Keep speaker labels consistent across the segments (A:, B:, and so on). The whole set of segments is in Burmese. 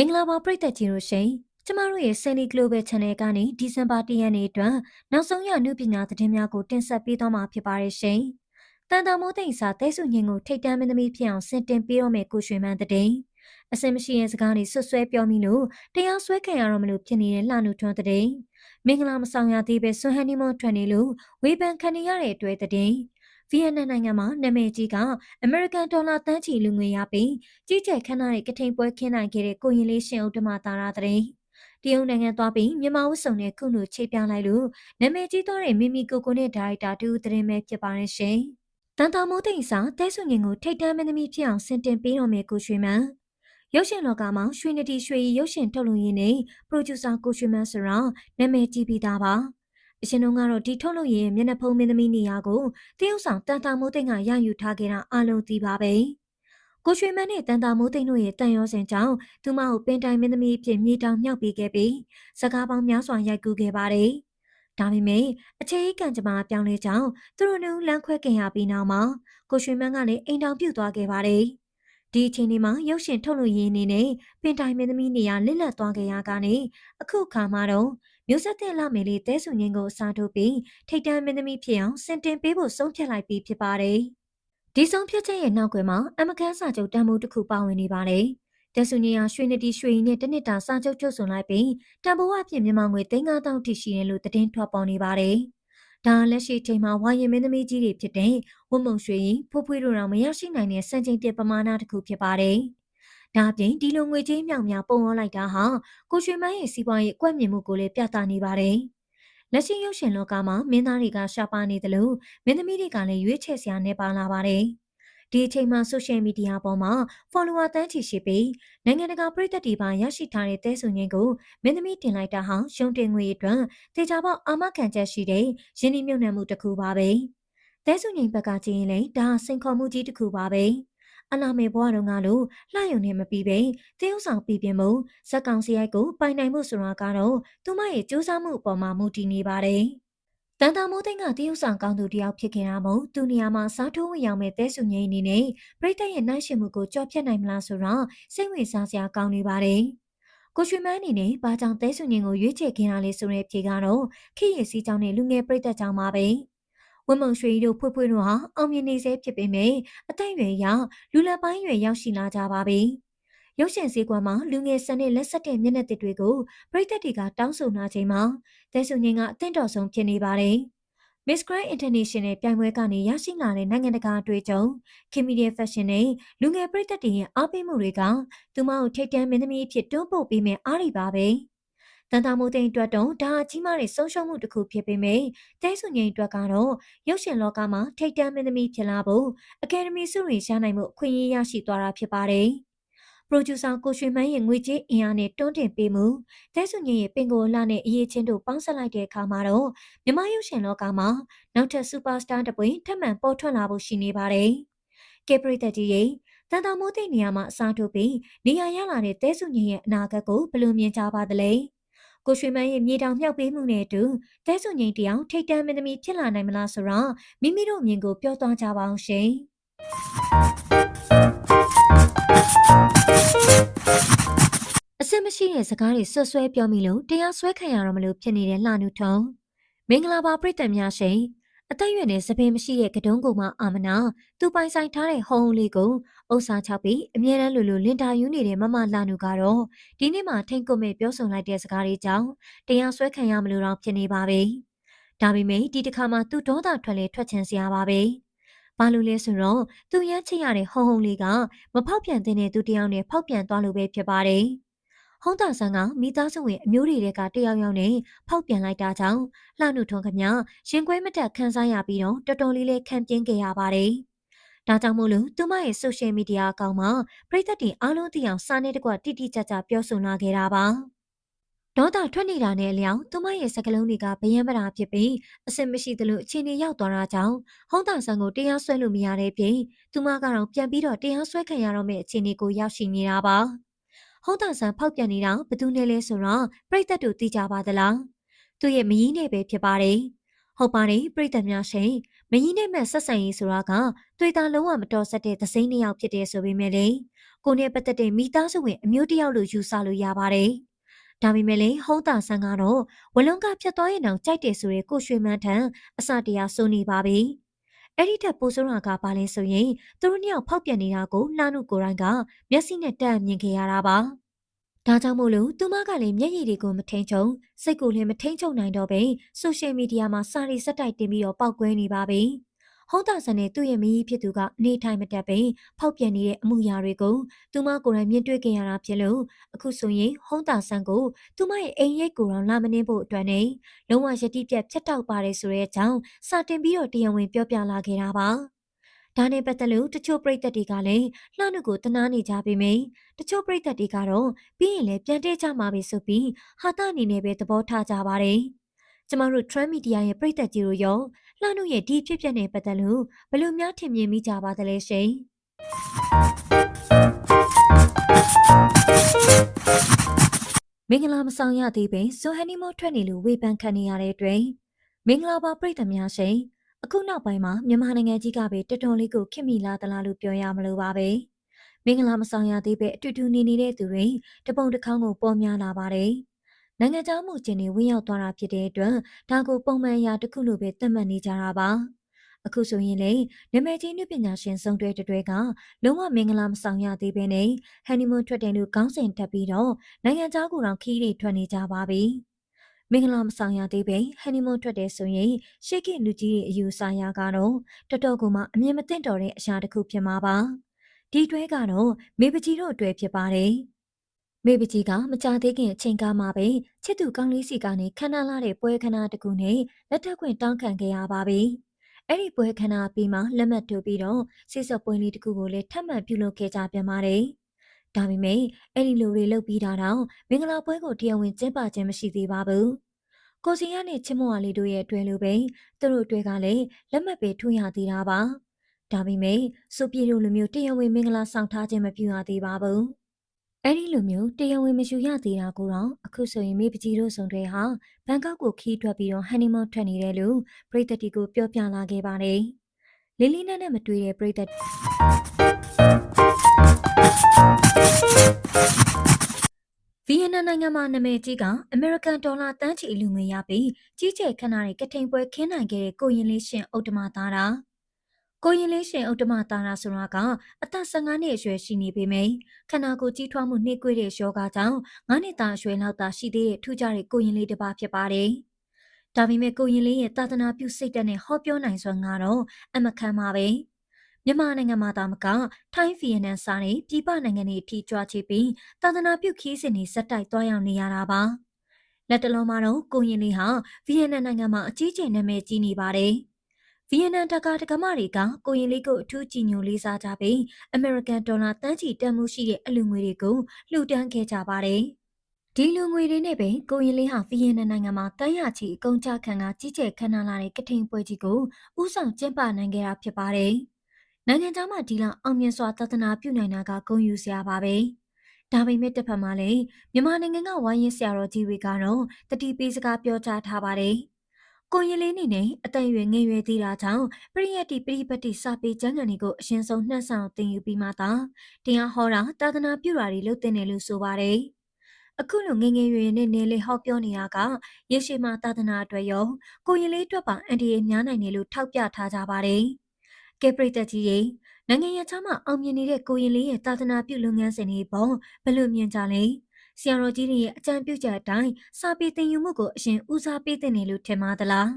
A: မင်္ဂလာပါပရိသတ်ကြီးတို့ရှင်ကျမတို့ရဲ့ Sunny Global Channel ကနေဒီဇင်ဘာ၁ရက်နေ့အတွက်နောက်ဆုံးရနုပညာသတင်းများကိုတင်ဆက်ပေးသွားမှာဖြစ်ပါတယ်ရှင်။တန်တာမိုးသိမ့်စာတဲဆုညင်ကိုထိတ်တန်းမင်းသမီးဖြစ်အောင်ဆင်တင်ပေးတော့မယ်ကိုရွှေမန်းတဲ့အစင်မရှိရဲ့စကားတွေဆွတ်ဆွဲပြောမိလို့တရားစွဲခံရတော့မလို့ဖြစ်နေတဲ့လှနုထွန်းတဲ့မင်္ဂလာမဆောင်ရသေးပဲဆွန်ဟန်နီမွန်ထွက်နေလို့ဝေဖန်ခံနေရတဲ့အတွက်တဲ့ ဗီယက်နမ်နိုင်ငံမှာနာမည်ကြီးကအမေရိကန်ဒေါ်လာတန်းချီလူငွေရပြီးကြီးကျယ်ခမ်းနားတဲ့ကထိန်ပွဲခင်းနိုင်ခဲ့တဲ့ကိုရင်လေးရှင်ဦးဓမ္မတာရာတဲ့တရုတ်နိုင်ငံသွားပြီးမြန်မာဝတ်စုံနဲ့ခုလိုချိပြလိုက်လို့နာမည်ကြီးသွားတဲ့မိမိကိုကိုနဲ့ဒါရိုက်တာတူသတင်းပဲဖြစ်ပါရဲ့ရှင်။တန်တာမိုးသိမ့်စာတဲဆုငင်ကိုထိတ်တန်းမင်းသမီးဖြစ်အောင်ဆင်တင်ပေးတော်မယ်ကိုရွှေမန်းရုပ်ရှင်လောကမှာရွှေနတီရွှေရီရုပ်ရှင်ထုတ်လုပ်ရင်းနဲ့ပရိုဂျူဆာကိုရွှေမန်းဆိုတာနာမည်ကြီးပြီးသားပါ။ အရှင်တို့ကတော့ဒီထုတ်လို့ရင်မျက်နှာဖုံးမင်းသမီးနေရာကိုတရုတ်ဆောင်တန်တာမိုးသိန်းကရယူထားခဲ့တာအလုံးသိပါပဲကိုရွှေမန်းနဲ့တန်တာမိုးသိန်းတို့ရဲ့တန်ရောစင်ကြောင့်သူမကိုပင်တိုင်မင်းသမီးအဖြစ်မြေတောင်မြောက်ပေးခဲ့ပြီးစကားပေါင်းများစွာရိုက်ကူးခဲ့ပါတယ်ဒါပေမဲ့အခြေအကန့်ကြမှာပြောင်းလဲကြောင်းသူတို့နှစ်ဦးလမ်းခွဲခင်ရပြီးနောက်မှာကိုရွှေမန်းကလည်းအိမ်တောင်ပြုတ်သွားခဲ့ပါတယ်ဒီအချိန်ဒီမှာရုပ်ရှင်ထုတ်လို့ရင်းနေနဲ့ပင်တိုင်မင်းသမီးနေရာလစ်လက်သွားခဲ့ရကနေအခုခါမှာတော့ မျိုးဆက်တဲ့လမယ်လေးတဲဆုငင်းကိုအစားထိုးပြီးထိတ်တန်းမင်းသမီးဖြစ်အောင်စင်တင်ပေးဖို့ဆုံးဖြတ်လိုက်ပြီးဖြစ်ပါတယ်။ဒီဆုံးဖြတ်ချက်ရဲ့နောက်ွယ်မှာအမကန်စာချုပ်တန်ဖိုးတစ်ခုပါဝင်နေပါတယ်။တဲဆုငင်းဟာရွှေနတီရွှေရီနဲ့တနစ်တာစာချုပ်ချုပ်ဆိုလိုက်ပြီးတန်ဖိုးအဖြစ်မြန်မာငွေ3000ထိရှိတယ်လို့သတင်းထွက်ပေါ်နေပါတယ်။ဒါလက်ရှိချိန်မှာဝါရင်မင်းသမီးကြီးတွေဖြစ်တဲ့ဝတ်မုံရွှေရင်ဖိုးဖွေးတို့တော်မရရှိနိုင်တဲ့စံချိန်တင်ပမာဏတစ်ခုဖြစ်ပါတယ်။ ဒါအပြင်ဒီလိုငွေကြေးမြောင်များပုံရောလိုက်တာဟာကိုရွှေမန်းရဲ့စီးပွားရေးအကွက်မြင်မှုကိုလည်းပြသနေပါတယ်။လက်ရှိရုပ်ရှင်လောကမှာမင်းသားတွေကရှားပါနေတယ်လို့မင်းသမီးတွေကလည်းရွေးချယ်စရာနေပါလာပါတယ်။ဒီအချိန်မှာဆိုရှယ်မီဒီယာပေါ်မှာ follower တန်းချီရှိပြီးနိုင်ငံတကာပရိသတ်တွေပါရရှိထားတဲ့တဲဆုံငင်းကိုမင်းသမီးတင်လိုက်တာဟာရုံတင်ငွေအတွက်တေချာပေါအာမခံချက်ရှိတဲ့ရင်းနှီးမြှုပ်နှံမှုတစ်ခုပါပဲ။တဲဆုံငင်းဘက်ကကြည့်ရင်လည်းဒါစိန်ခေါ်မှုကြီးတစ်ခုပါပဲ။ အနာမေဘွားတော်ကလို့လှယုံနေမပြီးပဲတရုတ်ဆောင်ပြည်ပြင်မှုဇက်ကောင်စရိုက်ကိုပိုင်နိုင်မှုဆိုတာကတော့သူမရဲ့စူးစမ်းမှုအပေါ်မှာမူတည်နေပါတယ်။တန်တာမိုးသိန်းကတရုတ်ဆောင်ကောင်းသူတယောက်ဖြစ်ခင်တာမို့သူနေရာမှာစားထိုးဝင်ရောက်မဲ့တဲဆုငိမ့်အနေနဲ့ပြိတ္တရဲ့နိုင်ရှင်မှုကိုကြော်ဖြတ်နိုင်မလားဆိုတော့စိတ်ဝင်စားစရာကောင်းနေပါတယ်။ကိုရွှေမန်းအနေနဲ့ဘာကြောင့်တဲဆုငင်ကိုရွေးချယ်ခင်တာလဲဆိုတဲ့ဖြေကတော့ခေရစီကြောင့်နဲ့လူငယ်ပြိတ္တကြောင့်ပါပဲ။ ဝင်းမုံရွှေတို့ဖွေးဖွေးတို့ဟာအောင်မြင်နေစေဖြစ်ပေမဲ့အသက်အရွယ်အရလူလက်ပိုင်းရွယ်ရောက်ရှိလာကြပါပြီ။ရုပ်ရှင်စည်းကွက်မှာလူငယ်စံနဲ့လက်ဆက်တဲ့မျက်နှာသစ်တွေကိုပရိသတ်တွေကတောင်းဆိုနာချိန်မှာတဲဆုငင်းကအသင့်တော်ဆုံးဖြစ်နေပါတယ်။ Miss Grand International ပြိုင်ပွဲကနေရရှိလာတဲ့နိုင်ငံတကာအတွေ့အကြုံ Kimia Fashion နဲ့လူငယ်ပရိသတ်တွေရဲ့အားပေးမှုတွေကသူမကိုထိတ်တန့်မင်းသမီးဖြစ်တွန်းပို့ပေးမယ်အားရပါပဲ။ တန်တာမိုးသိန်းအတွက်တော့ဒါအကြီးမားတဲ့ဆုံးရှုံးမှုတစ်ခုဖြစ်ပေမဲ့တဲဆုငိန်အတွက်ကတော့ရုပ်ရှင်လောကမှာထိတ်တန့်မင်းသမီးဖြစ်လာဖို့အကယ်ဒမီဆုတွေရနိုင်မှုအခွင့်အရေးရရှိသွားတာဖြစ်ပါတယ်။ပရိုဂျူဆာကိုရွှေမန်းရဲ့ငွေကြေးအင်အားနဲ့တွန်းတင်ပေးမှုတဲဆုငိန်ရဲ့ပင်ကိုလာနဲ့အရေးချင်းတို့ပေါင်းစပ်လိုက်တဲ့အခါမှာတော့မြမရုပ်ရှင်လောကမှာနောက်ထပ်စူပါစတာတစ်ပွင့်ထပ်မံပေါ်ထွက်လာဖို့ရှိနေပါတယ်။ကေပရိသတ်ကြီးရဲ့တန်တာမိုးသိနေရာမှာအစားထိုးပြီးနေရာရလာတဲ့တဲဆုငိန်ရဲ့အနာဂတ်ကိုဘယ်လိုမြင်ကြပါသလဲ။ ကိုရွှေမန်းရဲ့မြေတောင်မြောက်ပေးမှုနဲ့အတူတဲဆုငိန်တယောက်ထိတ်တန့်မင်းသမီးဖြစ်လာနိုင်မလားဆိုတော့မိမိတို့အမြင်ကိုပြောသွားကြပါအောင်ရှင်အစမရှိတဲ့စကားတွေဆွဆွဲပြောမိလို့တရားစွဲခံရတော့မလို့ဖြစ်နေတဲ့လှနုထုံမင်္ဂလာပါပြည်သက်များရှင်အသက်ရွယ်နဲ့စပင်းမရှိတဲ့ကတုံးကုံမအာမနာသူပိုင်ဆိုင်ထားတဲ့ဟုံးလေးကို အုပ်စားချပြီးအမြဲတမ်းလိုလိုလင်တာယူနေတဲ့မမလာနုကတော့ဒီနေ့မှထိန်ကုတ်မဲ့ပြောဆိုလိုက်တဲ့စကားတွေကြောင့်တရားစွဲခံရမလို့တော့ဖြစ်နေပါပြီ။ဒါပေမဲ့ဒီတစ်ခါမှသူ့ဒေါသထွက်လေထွက်ချင်စရာပါပဲ။ဘာလို့လဲဆိုတော့သူရမ်းချစ်ရတဲ့ဟုံးဟုံးလေးကမဖောက်ပြန်တဲ့သူတယောက်နဲ့ဖောက်ပြန်သွားလို့ပဲဖြစ်ပါတယ်။ဟုံးတာဆန်းကမိသားစုဝင်အမျိုးတွေကတယောက်ယောက်နဲ့ဖောက်ပြန်လိုက်တာကြောင့်လှနုထုံခမရင်ခွဲမတက်ခန်းစားရပြီးတော့တော်တော်လေးလေးခံပြင်းခဲ့ရပါတယ်။ ဒါကြောင့်မို့လို့သူမရဲ့ social media အကောင့်မှာပရိသတ်တွေအားလုံးသိအောင်စာနဲ့တကွတိတိကျကျပြောဆိုလာခဲ့တာပါ။ဒေါသထွက်နေတာနဲ့အလျောက်သူမရဲ့စကလုံးတွေကဗယံပရာဖြစ်ပြီးအစင်မရှိသလိုအခြေအနေရောက်သွားတာကြောင့်ဟုံးတာဆန်းကိုတရားစွဲလို့မရတဲ့ပြင်သူမကတော့ပြန်ပြီးတော့တရားစွဲခံရတော့မယ့်အခြေအနေကိုရောက်ရှိနေတာပါ။ဟောင်းတာဆန်ဖောက်ပြန်နေတာဘသူနဲ့လဲဆိုတော့ပြိသက်တို့သိကြပါသလားသူရဲ့မကြီးနဲ့ပဲဖြစ်ပါတယ် ဟုတ်ပါတယ်ပြိသက်များရှင်မကြီးနဲ့မဲ့ဆက်ဆံရေးဆိုတာကတွေ့တာလုံးဝမတော်ဆက်တဲ့သစိမ့်နှစ်ယောက်ဖြစ်တယ်ဆိုပေမဲ့လေကိုနဲ့ပတ်သက်တဲ့မိသားစုဝင်အမျိုးတစ်ယောက်လို့ယူဆလို့ရပါတယ်။ဒါပေမဲ့လည်းဟုံးတာဆန်းကတော့ဝလုံးကဖြတ်သွားရင်တောင်ကြိုက်တယ်ဆိုတဲ့ကိုရွှေမန်းထံအစတရားစိုးနေပါပြီ။အဲ့ဒီထက်ပိုဆိုးတာကဘာလဲဆိုရင်သူတို့နှစ်ယောက်ဖောက်ပြန်နေတာကိုလှနုကိုရိုင်းကမျက်စိနဲ့တက်မြင်ခဲ့ရတာပါ။ ဒါကြောင့်မို့လို့သူမကလည်းမျက်ရည်တွေကိုမထိန်ချုံစိတ်ကိုလည်းမထိန်ချုံနိုင်တော့ပဲဆိုရှယ်မီဒီယာမှာစာရီစက်တိုက်တင်ပြီးတော့ပောက်ကွဲနေပါပြီ။ဟုံးတာဆန်နဲ့သူ့ရဲ့မီးဖြစ်သူကနေထိုင်မတက်ပင်ဖောက်ပြန်နေတဲ့အမှုရာတွေကိုသူမကိုယ်တိုင်မြင်တွေ့ခဲ့ရတာဖြစ်လို့အခုဆိုရင်ဟုံးတာဆန်ကိုသူမရဲ့အိမ်ရိတ်ကိုယ်တော်လာမနှင်းဖို့အတွက်နဲ့လုံးဝယတိပြတ်ဖြတ်တောက်ပါတယ်ဆိုတဲ့အကြောင်းစာတင်ပြီးတော့တရားဝင်ပြောပြလာခဲ့တာပါ ဒါနဲ့ပတ်သက်လို့တချို့ပြည်သက်တွေကလည်းလှနုကိုတနာနေကြပေမယ့်တချို့ပြည်သက်တွေကတော့ပြီးရင်လည်းပြန်တဲကြမှာပဲဆိုပြီးဟာတာအနေနဲ့ပဲသဘောထားကြပါတယ်။ကျမတို့ Trend Media ရဲ့ပြည်သက်ကြီးတို့ရောလှနှုတ်ရဲ့ဒီဖြစ်ပျက်နဲ့ပတ်သက်လို့ဘယ်လိုများထင်မြင်မိကြပါသလဲရှင်မင်္ဂလာမဆောင်ရသေးပင်ဇွန်ဟန်နီမိုထွက်နေလို့ဝေဖန်ခံနေရတဲ့အတွက်မင်္ဂလာပါပြည်သက်များရှင် အခုနောက်ပိုင်းမှာမြန်မာနိုင်ငံကြီးကပဲတော်တော်လေးကိုခင်မိလာသလားလို့ပြောရမလို့ပါပဲမင်္ဂလာမဆောင်ရသေးပဲအတူတူနေနေတဲ့သူတွေတပုံတစ်ခေါင်းကိုပေါ်များလာပါတယ်နိုင်ငံခြားမှုကျင်းတွေဝင်ရောက်သွားတာဖြစ်တဲ့အတွက်ဒါကိုပုံမှန်အရာတစ်ခုလိုပဲသတ်မှတ်နေကြတာပါအခုဆိုရင်လေနာမည်ကြီးနုပညာရှင်စုံတွဲတွေကလုံးဝမင်္ဂလာမဆောင်ရသေးဘဲနဲ့ဟန်နီမွန်းထွက်တယ်လို့ကောင်းစင်တက်ပြီးတော့နိုင်ငံခြားကိုတော့ခီးတွေထွက်နေကြပါပြီ မင်္ဂလာမဆောင်ရသေးပဲဟန်နီမွန်းထွက်တယ်ဆိုရင်ရှေ့ကလူကြီးရဲ့အယူဆရာကတော့တော်တော်ကိုမှအမြင်မသိတော့တဲ့အရာတစ်ခုဖြစ်မှာပါဒီတွဲကတော့မေပကြီးတို့အတွက်ဖြစ်ပါတယ်မေပကြီးကမကြသေးခင်အချိန်ကမှပဲချစ်သူကောင်းလေးစီကနေခန္ဓာလာတဲ့ပွဲခဏတကူနဲ့လက်ထပ်ခွင့်တောင်းခံခဲ့ရပါပြီ။အဲ့ဒီပွဲခဏပြီးမှလက်မှတ်ထိုးပြီးတော့စိစက်ပွဲလေးတကူကိုလည်းထပ်မံပြုလုပ်ခဲ့ကြပြန်ပါတယ်။ ဒါပေမဲ့အဲ့ဒီလူတွေလုပ်ပြီးတာတော့မင်္ဂလာပွဲကိုတရားဝင်ကျင်းပခြင်းမရှိသေးပါဘူး။ကိုစီရနဲ့ချစ်မွာလေးတို့ရဲ့အတွဲလိုပဲသူတို့အတွဲကလည်းလက်မှတ်ပဲထိုးရသေးတာပါ။ဒါပေမဲ့စုပြေတို့လိုမျိုးတရားဝင်မင်္ဂလာဆောင်ထားခြင်းမပြုရသေးပါဘူး။အဲ့ဒီလိုမျိုးတရားဝင်မယူရသေးတာကိုတော့အခုဆိုရင်မိပကြီးတို့ဆောင်တွေဟာဘန်ကောက်ကိုခီးထွက်ပြီးတော့ဟန်နီမွန်းထွက်နေတယ်လို့ပြည်သက်တီကိုပြောပြလာခဲ့ပါတယ်။လီလီနဲ့နဲ့မတွေ့တဲ့ပြည်သက် ဗီယက်နမ်နိုင်ငံမှာနာမည်ကြီးကအမေရိကန်ဒေါ်လာတန်းချီလူငွေရပြီးကြီးကျယ်ခမ်းနားတဲ့ကထိန်ပွဲခင်းနိုင်ခဲ့တဲ့ကိုရင်လေးရှင်ဥတ္တမသားတာ။ကိုရင်လေးရှင်ဥတ္တမတာရာဆိုတာကအသက်15နှစ်အရွယ်ရှိနေပေမယ့်ခန္ဓာကိုယ်ကြီးထွားမှုနှိမ့်ကွေးတဲ့ယောဂကြောင့်9နှစ်သားအရွယ်လောက်သာရှိသေးတဲ့ထူးခြားတဲ့ကိုရင်လေးတစ်ပါးဖြစ်ပါတယ်။ဒါပေမဲ့ကိုရင်လေးရဲ့သာသနာပြုစိတ်ဓာတ်နဲ့ဟောပြောနိုင်စွမ်းကတော့အမခံပါပဲ။ မြန်မာနိုင်ငံမှာတာမကထိုင်းဗီယက်နမ်စာနဲ့ပြည်ပနိုင်ငံတွေအထိကြွားချပြီးသာသနာပြုခီးစဉ်တွေစက်တိုက်သွားရောက်နေရတာပါ။လက်တလုံးမှာတော့ကိုရင်လေးဟာဗီယက်နမ်နိုင်ငံမှာအကြီးကျယ်နာမည်ကြီးနေပါတယ်။ဗီယက်နမ်တကာတကမတွေကကိုရင်လေးကိုအထူးကြည်ညိုလေးစားကြပြီးအမေရိကန်ဒေါ်လာတန်းချီတန်မှုရှိတဲ့အလူငွေတွေကိုလှူဒန်းခဲ့ကြပါတယ်။ဒီလူငွေတွေနဲ့ပဲကိုရင်လေးဟာဗီယက်နမ်နိုင်ငံမှာတန်းရချီအကုန်းချခံကကြီးကျယ်ခမ်းနားလာတဲ့ကထိန်ပွဲကြီးကိုဥဆောင်ကျင်းပနိုင်ခဲ့တာဖြစ်ပါတယ်။ နိုင်ငံသားမှဒီလောက်အောင်မြင်စွာသဒနာပြုနိုင်တာကဂုဏ်ယူစရာပါပဲ။ဒါပေမဲ့တစ်ဖက်မှာလည်းမြန်မာနိုင်ငံကဝိုင်းရင်ဆရာတော်ကြီးတွေကတော့တတိပေးစကားပြောကြားထားပါတယ်။ကိုရင်လေးနေနဲ့အတန်ရွယ်ငယ်ရွယ်သေးတာကြောင့်ပရိယတ်တိပရိပတ်တိစာပေကျမ်းဂန်တွေကိုအရင်ဆုံးနှံ့ဆောင်သင်ယူပြီးမှသာတရားဟောတာတာသနာပြုတာတွေလုပ်တဲ့တယ်လို့ဆိုပါတယ်။အခုလိုငငယ်ရွယ်နဲ့နေလေဟောပြောနေတာကရေရှည်မှာသာသနာအတွက်ရောကိုရင်လေးအတွက်ပါအန်ဒီရဲ့များနိုင်တယ်လို့ထောက်ပြထားကြပါတယ်။ ကဲပရိသတ်ကြီးရေနိုင်ငံရခြားမှာအောင်မြင်နေတဲ့ကိုရင်လေးရဲ့သာသနာပြုလုပ်ငန်းစဉ်တွေပေါ်ဘယ်လိုမြင်ကြလဲ။ဆရာတော်ကြီးတွေရဲ့အကြံပြုချက်အတိုင်းစာပေသင်ယူမှုကိုအရင်ဦးစားပေးသင့်တယ်လို့ထင်ပါသလား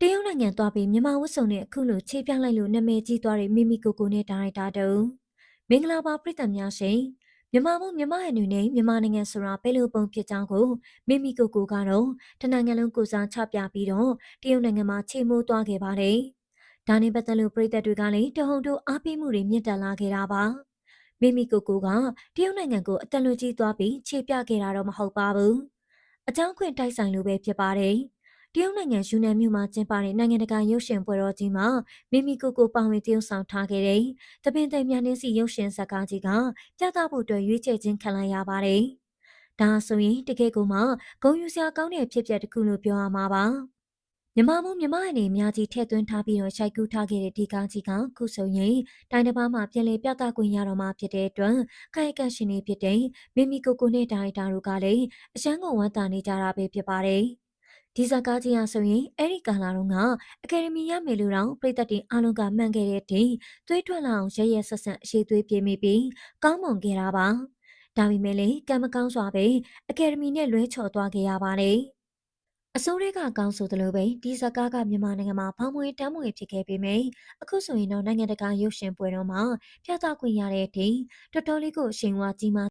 A: တရုတ်နိုင်ငံသွားပြီးမြန်မာဝတ်စုံနဲ့အခုလိုခြေပြလိုက်လို့နာမည်ကြီးသွားတဲ့မိမိကိုကိုနဲ့ဒါရိုက်တာတူမင်္ဂလာပါပြည်သူများရှင် မြန်မာဘုံမြန်မာဟန်တွေနဲ့မြန်မာနိုင်ငံဆိုတာဘယ်လိုပုံဖြစ်ကြောင်းကိုမိမိကိုကိုကတော့တနိုင်ငံလုံးကိုစားချပြပြီးတော့တရုတ်နိုင်ငံမှာခြေမိုးသွားခဲ့ပါတယ်။ဒါနဲ့ပတ်သက်လို့ပြည်သက်တွေကလည်းတဟုန်တို့အားပေးမှုတွေမြင့်တက်လာခဲ့တာပါမိမိကိုကိုကတရုတ်နိုင်ငံကိုအတန်လွကြီးသွားပြီးခြေပြခဲ့တာတော့မဟုတ်ပါဘူးအကြောင်းခွင့်တိုက်ဆိုင်လိုပဲဖြစ်ပါတယ် တရုတ်နိုင်ငံယူနန်မြို့မှာကျင်းပတဲ့နိုင်ငံတကာရုပ်ရှင်ပွဲတော်ကြီးမှာမိမိကိုကိုပါဝင်တရုတ်ဆောင်ထားခဲ့တဲ့တပင်တိုင်မြန်နှင်းစီရုပ်ရှင်ဇာတ်ကားကြီးကပြသဖို့အတွက်ရွေးချယ်ခြင်းခံလိုက်ရပါတယ်။ဒါဆိုရင်တကယ်ကိုမှဂုံယူစရာကောင်းတဲ့ဖြစ်ပျက်တစ်ခုလို့ပြောရမှာပါ။မြန်မာမုံမြမအနေအများကြီးထည့်သွင်းထားပြီးတော့ရှိုက်ကူးထားခဲ့တဲ့ဒီကားကြီးကခုဆိုရင်တိုင်းတစ်ပါးမှာပြည်လေပြသခွင့်ရတော့မှဖြစ်တဲ့အတွက်ခိုင်ကန့်ရှင်နေဖြစ်တဲ့မီမီကိုကိုနဲ့ဒါရိုက်တာတို့ကလည်းအရှမ်းကုန်ဝမ်းသာနေကြတာပဲဖြစ်ပါတယ်။ ဒီဇာကားကြီးအဆိုရင်အဲ့ဒီကာလာတော့ကအကယ်ဒမီရမယ်လို့တော့ပြည်သက်တင်အားလုံးကမှန်ခဲ့တဲ့အထိသွေးထွက်လာအောင်ရရဆက်ဆက်အရှိသွေးပြေးမိပြီးကောင်းမွန်ခဲ့တာပါ။ဒါပေမဲ့လည်းကံမကောင်းစွာပဲအကယ်ဒမီနဲ့လွဲချော်သွားခဲ့ရပါတယ်။အစိုးရကကောင်းဆိုသလိုပဲဒီဇကားကမြန်မာနိုင်ငံမှာဖောင်းမွေးတမ်းမွေဖြစ်ခဲ့ပေမယ့်အခုဆိုရင်တော့နိုင်ငံတကာရုပ်ရှင်ပွဲတော်မှာပြသခွင့်ရတဲ့အထိတော်တော်လေးကိုအရှိန်အဝါကြီးမား